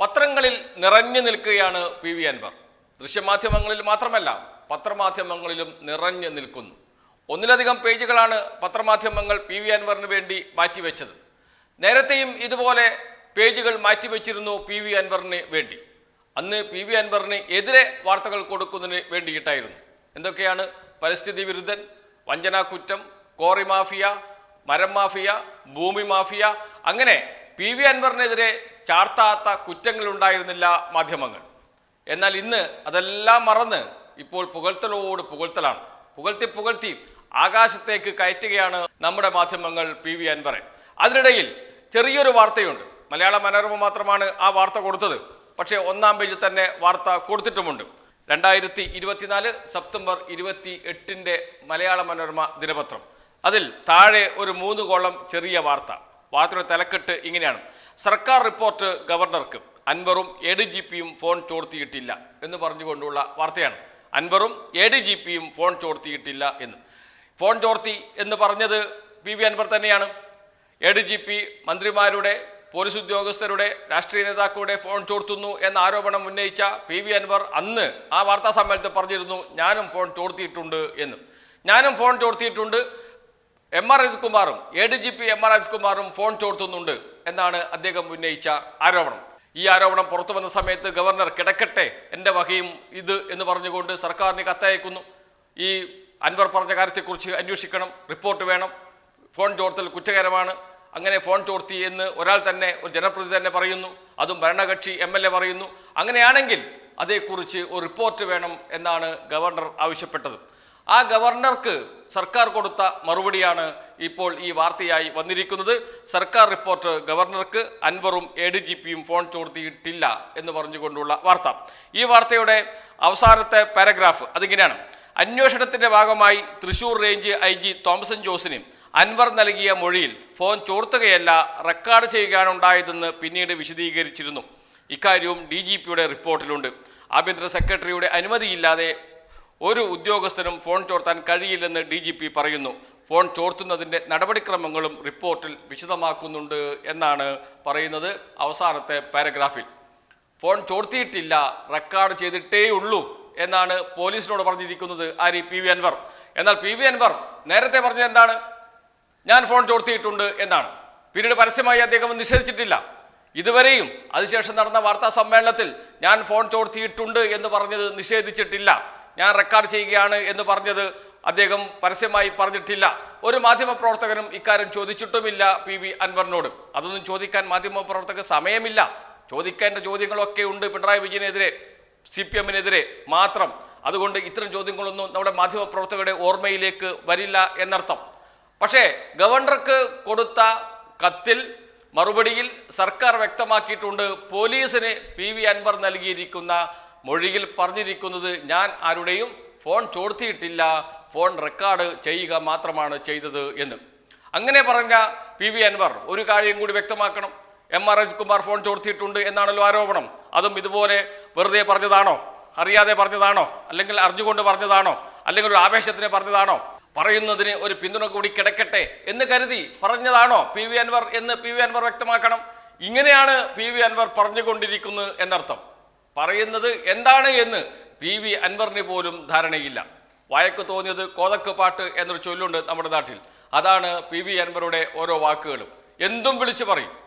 പത്രങ്ങളിൽ നിറഞ്ഞു നിൽക്കുകയാണ് പി വി അൻവർ. ദൃശ്യമാധ്യമങ്ങളിൽ മാത്രമല്ല പത്രമാധ്യമങ്ങളിലും നിറഞ്ഞു നിൽക്കുന്നു. ഒന്നിലധികം പേജുകളാണ് പത്രമാധ്യമങ്ങൾ പി വി അൻവറിന് വേണ്ടി മാറ്റിവെച്ചത്. നേരത്തെയും ഇതുപോലെ പേജുകൾ മാറ്റിവെച്ചിരുന്നു പി വി അൻവറിന് വേണ്ടി. അന്ന് പി വി അൻവറിന് എതിരെ വാർത്തകൾ കൊടുക്കുന്നതിന് വേണ്ടിയിട്ടായിരുന്നു. എന്തൊക്കെയാണ്? പരിസ്ഥിതി വിരുദ്ധൻ വഞ്ചനാക്കുറ്റം കോറി മാഫിയ മരം മാഫിയ ഭൂമി മാഫിയ അങ്ങനെ പി വി അൻവറിനെതിരെ ചാർത്താത്ത കുറ്റങ്ങൾ ഉണ്ടായിരുന്നില്ല മാധ്യമങ്ങൾ. എന്നാൽ ഇന്ന് അതെല്ലാം മറന്ന് ഇപ്പോൾ പുകഴ്ത്തലോട് പുകഴ്ത്തലാണ്. പുകഴ്ത്തി പുകഴ്ത്തി ആകാശത്തേക്ക് കയറ്റുകയാണ് നമ്മുടെ മാധ്യമങ്ങൾ പി. വി. അൻവറെ. അതിനിടയിൽ ചെറിയൊരു വാർത്തയുണ്ട്. മലയാള മനോരമ മാത്രമാണ് ആ വാർത്ത കൊടുത്തത്. പക്ഷേ ഒന്നാം പേജിൽ തന്നെ വാർത്ത കൊടുത്തിട്ടുമുണ്ട്. രണ്ടായിരത്തി ഇരുപത്തിനാല് സെപ്റ്റംബർ ഇരുപത്തി എട്ടിന്റെ മലയാള മനോരമ ദിനപത്രം. അതിൽ താഴെ ഒരു മൂന്ന് കോളം ചെറിയ വാർത്ത. വാർത്തയുടെ തലക്കെട്ട് ഇങ്ങനെയാണ്. സർക്കാർ റിപ്പോർട്ട് ഗവർണർക്ക് അൻവറും എ ഡി ജി പിയും ഫോൺ ചോർത്തിയിട്ടില്ല എന്ന് പറഞ്ഞുകൊണ്ടുള്ള വാർത്തയാണ്. അൻവറും എ ഡി ജി പിയും ഫോൺ ചോർത്തിയിട്ടില്ല എന്ന്. ഫോൺ ചോർത്തി എന്ന് പറഞ്ഞത് പി വി അൻവർ തന്നെയാണ്. എ ഡി ജി പി മന്ത്രിമാരുടെ പോലീസ് ഉദ്യോഗസ്ഥരുടെ രാഷ്ട്രീയ നേതാക്കളുടെ ഫോൺ ചോർത്തുന്നു എന്ന ആരോപണം ഉന്നയിച്ച പി വി അൻവർ അന്ന് ആ വാർത്താ സമ്മേളനത്തിൽ പറഞ്ഞിരുന്നു ഞാനും ഫോൺ ചോർത്തിയിട്ടുണ്ട് എന്ന്. ഞാനും ഫോൺ ചോർത്തിയിട്ടുണ്ട്. M R അജിത്കുമാറും A D G P M R അജിത്കുമാറും phone ചോർത്തുന്നുണ്ട്. എന്നാണ് അദ്ദേഹം ഉന്നയിച്ച ആരോപണം. ഈ ആരോപണം പുറത്തു വന്ന സമയത്ത് ഗവർണർ കിടക്കട്ടെ എന്റെ വകയും ഇത് എന്ന് പറഞ്ഞുകൊണ്ട് സർക്കാരിന് കത്തയക്കുന്നു. ഈ അൻവർ പറഞ്ഞ കാര്യത്തെക്കുറിച്ച് അന്വേഷിക്കണം റിപ്പോർട്ട് വേണം. ഫോൺ ചോർത്തൽ കുറ്റകരമാണ്. അങ്ങനെ ഫോൺ ചോർത്തി എന്ന് ഒരാൾ തന്നെ ഒരു ജനപ്രതിനിധി തന്നെ പറയുന്നു. അതും ഭരണകക്ഷി എം എൽ എ പറയുന്നു. അങ്ങനെയാണെങ്കിൽ അതേക്കുറിച്ച് ഒരു റിപ്പോർട്ട് വേണം എന്നാണ് ഗവർണർ ആവശ്യപ്പെട്ടത്. ആ ഗവർണർക്ക് സർക്കാർ കൊടുത്ത മറുപടിയാണ് ഇപ്പോൾ ഈ വാർത്തയായി വന്നിരിക്കുന്നത്. സർക്കാർ റിപ്പോർട്ട് ഗവർണർക്ക് അൻവറും എ ഡി ജി പിയും ഫോൺ ചോർത്തിയിട്ടില്ല എന്ന് പറഞ്ഞുകൊണ്ടുള്ള വാർത്ത. ഈ വാർത്തയുടെ അവസാനത്തെ പാരഗ്രാഫ് അതിങ്ങനെയാണ്. അന്വേഷണത്തിന്റെ ഭാഗമായി Thrissur range I G Thomson ജോസിന് Anwar നൽകിയ മൊഴിയിൽ ഫോൺ ചോർത്തുകയല്ല റെക്കോർഡ് ചെയ്യുകയാണ് ഉണ്ടായതെന്ന് പിന്നീട് വിശദീകരിച്ചിരുന്നു. ഇക്കാര്യവും ഡി ജി പിയുടെ റിപ്പോർട്ടിലുണ്ട്. ആഭ്യന്തര സെക്രട്ടറിയുടെ അനുമതിയില്ലാതെ ഒരു ഉദ്യോഗസ്ഥനും ഫോൺ ചോർത്താൻ കഴിയില്ലെന്ന് ഡി ജി പി പറയുന്നു. ഫോൺ ചോർത്തുന്നതിന്റെ നടപടിക്രമങ്ങളും റിപ്പോർട്ടിൽ വിശദമാക്കുന്നുണ്ട് എന്നാണ് പറയുന്നത് അവസാനത്തെ പാരഗ്രാഫിൽ. ഫോൺ ചോർത്തിയിട്ടില്ല റെക്കോർഡ് ചെയ്തിട്ടേ ഉള്ളൂ എന്നാണ് പോലീസിനോട് പറഞ്ഞിരിക്കുന്നത് ആരി പി വി അൻവർ. എന്നാൽ പി വി അൻവർ നേരത്തെ പറഞ്ഞത് എന്താണ്? ഞാൻ ഫോൺ ചോർത്തിയിട്ടുണ്ട് എന്നാണ്. പിന്നീട് പരസ്യമായി അദ്ദേഹം നിഷേധിച്ചിട്ടില്ല. ഇതുവരെയും അതിനുശേഷം നടന്ന വാർത്താ സമ്മേളനത്തിൽ ഞാൻ ഫോൺ ചോർത്തിയിട്ടുണ്ട് എന്ന് പറഞ്ഞത് നിഷേധിച്ചിട്ടില്ല. ഞാൻ റെക്കോർഡ് ചെയ്യുകയാണ് എന്ന് പറഞ്ഞത് അദ്ദേഹം പരസ്യമായി പറഞ്ഞിട്ടില്ല. ഒരു മാധ്യമപ്രവർത്തകനും ഇക്കാര്യം ചോദിച്ചിട്ടുമില്ല പി വി അൻവറിനോട്. അതൊന്നും ചോദിക്കാൻ മാധ്യമപ്രവർത്തകർ സമയമില്ല. ചോദിക്കേണ്ട ചോദ്യങ്ങളൊക്കെ ഉണ്ട് പിണറായി വിജയനെതിരെ സി പി എമ്മിനെതിരെ മാത്രം. അതുകൊണ്ട് ഇത്തരം ചോദ്യങ്ങളൊന്നും നമ്മുടെ മാധ്യമപ്രവർത്തകരുടെ ഓർമ്മയിലേക്ക് വരില്ല എന്നർത്ഥം. പക്ഷേ ഗവർണർക്ക് കൊടുത്ത കത്തിൽ മറുപടിയിൽ സർക്കാർ വ്യക്തമാക്കിയിട്ടുണ്ട്. പോലീസിന് പി വി അൻവർ നൽകിയിരിക്കുന്ന മൊഴിയിൽ പറഞ്ഞിരിക്കുന്നത് ഞാൻ ആരുടെയും ഫോൺ ചോർത്തിയിട്ടില്ല ഫോൺ റെക്കോർഡ് ചെയ്യുക മാത്രമാണ് ചെയ്തത് എന്ന്. അങ്ങനെ പറഞ്ഞ പി വി അൻവർ ഒരു കാര്യം കൂടി വ്യക്തമാക്കണം. എം ആർ അജിത്കുമാർ ഫോൺ ചോർത്തിയിട്ടുണ്ട് എന്നാണല്ലോ ആരോപണം. അതും ഇതുപോലെ വെറുതെ പറഞ്ഞതാണോ? അറിയാതെ പറഞ്ഞതാണോ? അല്ലെങ്കിൽ അറിഞ്ഞുകൊണ്ട് പറഞ്ഞതാണോ? അല്ലെങ്കിൽ ഒരു ആവേശത്തിന് പറഞ്ഞതാണോ? പറയുന്നതിന് ഒരു പിന്തുണ കൂടി കിടക്കട്ടെ എന്ന് കരുതി പറഞ്ഞതാണോ പി വി അൻവർ എന്ന് പി വി അൻവർ വ്യക്തമാക്കണം. ഇങ്ങനെയാണ് പി വി അൻവർ പറഞ്ഞുകൊണ്ടിരിക്കുന്നത് എന്നർത്ഥം. പറയുന്നത് എന്താണ് എന്ന് പി വി അൻവറിന് പോലും ധാരണയില്ല. വയക്ക് തോന്നിയത് കോതക്ക് പാട്ട് എന്നൊരു ചൊല്ലുണ്ട് നമ്മുടെ നാട്ടിൽ. അതാണ് പി വി അൻവറുടെ ഓരോ വാക്കുകളും. എന്തും വിളിച്ചു പറയും.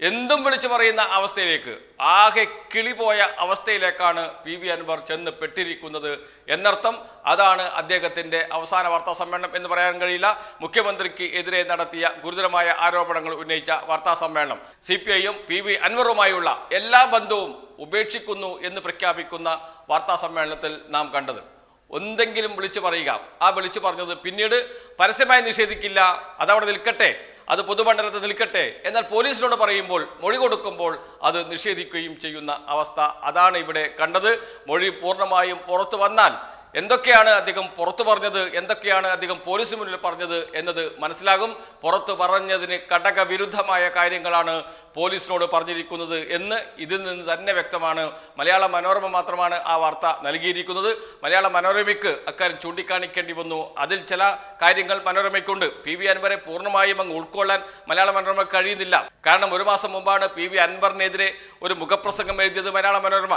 എന്തും വിളിച്ചു പറയുന്ന അവസ്ഥയിലേക്ക് ആകെ കിളിപോയ അവസ്ഥയിലേക്കാണ് പി വി അൻവർ ചെന്ന് പെട്ടിരിക്കുന്നത് എന്നർത്ഥം. അതാണ് അദ്ദേഹത്തിന്റെ അവസാന വാർത്താ സമ്മേളനം എന്ന് പറയാൻ കഴിയില്ല. മുഖ്യമന്ത്രിക്ക് എതിരെ നടത്തിയ ഗുരുതരമായ ആരോപണങ്ങൾ ഉന്നയിച്ച വാർത്താ സമ്മേളനം. സി പി ഐയും പി വി അൻവറുമായുള്ള എല്ലാ ബന്ധവും ഉപേക്ഷിക്കുന്നു എന്ന് പ്രഖ്യാപിക്കുന്ന വാർത്താ സമ്മേളനത്തിൽ നാം കണ്ടത്. എന്തെങ്കിലും വിളിച്ചു പറയുക. ആ വിളിച്ചു പറഞ്ഞത് പിന്നീട് പരസ്യമായി നിഷേധിക്കില്ല. അതവിടെ നിൽക്കട്ടെ. അത് പൊതുമണ്ഡലത്തിൽ നിൽക്കട്ടെ. എന്നാൽ പോലീസിനോട് പറയുമ്പോൾ മൊഴി കൊടുക്കുമ്പോൾ അത് നിഷേധിക്കുകയും ചെയ്യുന്ന അവസ്ഥ അതാണ് ഇവിടെ കണ്ടത്. മൊഴി പൂർണമായും പുറത്തു വന്നാൽ എന്തൊക്കെയാണ് അദ്ദേഹം പുറത്തു പറഞ്ഞത്? എന്തൊക്കെയാണ് അദ്ദേഹം പോലീസിന് മുന്നിൽ പറഞ്ഞത് എന്നത് മനസ്സിലാകും. പുറത്തു പറഞ്ഞതിന് ഘടകവിരുദ്ധമായ കാര്യങ്ങളാണ് പോലീസിനോട് പറഞ്ഞിരിക്കുന്നത് എന്ന് ഇതിൽ നിന്ന് തന്നെ വ്യക്തമാണ്. മലയാള മനോരമ മാത്രമാണ് ആ വാർത്ത നൽകിയിരിക്കുന്നത്. മലയാള മനോരമയ്ക്ക് അക്കാര്യം ചൂണ്ടിക്കാണിക്കേണ്ടി വന്നു. അതിൽ ചില കാര്യങ്ങൾ മനോരമയ്ക്കുണ്ട്. പി വി അൻവറെ പൂർണമായും അങ്ങ് ഉൾക്കൊള്ളാൻ മലയാള മനോരമ കഴിയുന്നില്ല. കാരണം ഒരു മാസം മുമ്പാണ് പി വി അൻവറിനെതിരെ ഒരു മുഖപ്രസംഗം എഴുതിയത് Malayala Manorama.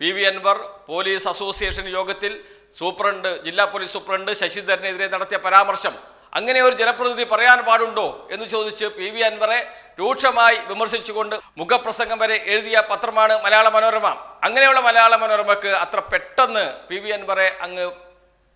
P V Anvar police association യോഗത്തിൽ സൂപ്രണ്ട് ജില്ലാ പോലീസ് സൂപ്രണ്ട് ശശിധരനെതിരെ നടത്തിയ പരാമർശം. അങ്ങനെ ഒരു ജനപ്രതിനിധി പറയാൻ പാടുണ്ടോ എന്ന് ചോദിച്ച് പി വി അൻവറെ രൂക്ഷമായി വിമർശിച്ചുകൊണ്ട് മുഖപ്രസംഗം വരെ എഴുതിയ പത്രമാണ് മലയാള മനോരമ. അങ്ങനെയുള്ള മലയാള മനോരമക്ക് അത്ര പെട്ടെന്ന് പി വി അൻവറെ അങ്ങ്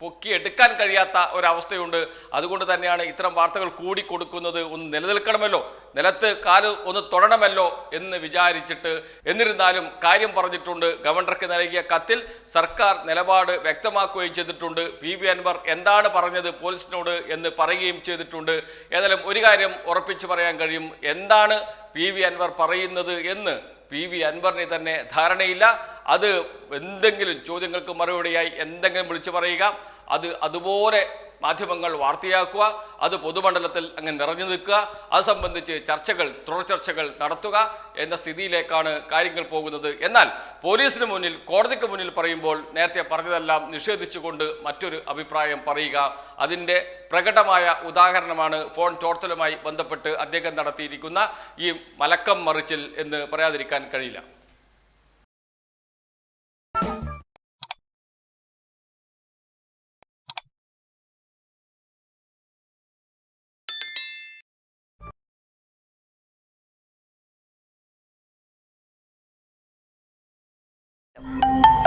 പൊക്കിയെടുക്കാൻ കഴിയാത്ത ഒരവസ്ഥയുണ്ട്. അതുകൊണ്ട് തന്നെയാണ് ഇത്തരം വാർത്തകൾ കൂടി കൊടുക്കുന്നത് ഒന്ന് നിലനിൽക്കണമല്ലോ നിലത്ത് കാൽ ഒന്ന് തൊടണമല്ലോ എന്ന് വിചാരിച്ചിട്ട് എന്നിരുന്നാലും കാര്യം പറഞ്ഞിട്ടുണ്ട്. ഗവർണർക്ക് നൽകിയ കത്തിൽ സർക്കാർ നിലപാട് വ്യക്തമാക്കുകയും ചെയ്തിട്ടുണ്ട്. പി അൻവർ എന്താണ് പറഞ്ഞത് പോലീസിനോട് എന്ന് പറയുകയും ചെയ്തിട്ടുണ്ട്. ഏതായാലും ഒരു കാര്യം ഉറപ്പിച്ചു പറയാൻ കഴിയും. എന്താണ് പി വി അൻവർ പറയുന്നത് എന്ന് പി വി അൻവറിന് തന്നെ ധാരണയില്ല. അത് എന്തെങ്കിലും ചോദ്യങ്ങൾക്ക് മറുപടിയായി എന്തെങ്കിലും വിളിച്ചു പറയുക. അത് അതുപോലെ മാധ്യമങ്ങൾ വാർത്തയാക്കുക അത് പൊതുമണ്ഡലത്തിൽ അങ്ങ് നിറഞ്ഞു നിൽക്കുക അത് സംബന്ധിച്ച് ചർച്ചകൾ തുടർ ചർച്ചകൾ നടത്തുക എന്ന സ്ഥിതിയിലേക്കാണ് കാര്യങ്ങൾ പോകുന്നത്. എന്നാൽ പോലീസിന് മുന്നിൽ കോടതിക്ക് മുന്നിൽ പറയുമ്പോൾ നേരത്തെ പറഞ്ഞതെല്ലാം നിഷേധിച്ചുകൊണ്ട് മറ്റൊരു അഭിപ്രായം പറയുക. അതിന്റെ പ്രകടമായ ഉദാഹരണമാണ് ഫോൺ ചോർത്തലുമായി ബന്ധപ്പെട്ട് അദ്ദേഹം നടത്തിയിരിക്കുന്ന ഈ മലക്കം മറിച്ചിൽ എന്ന് പറയാതിരിക്കാൻ കഴിയില്ല. you.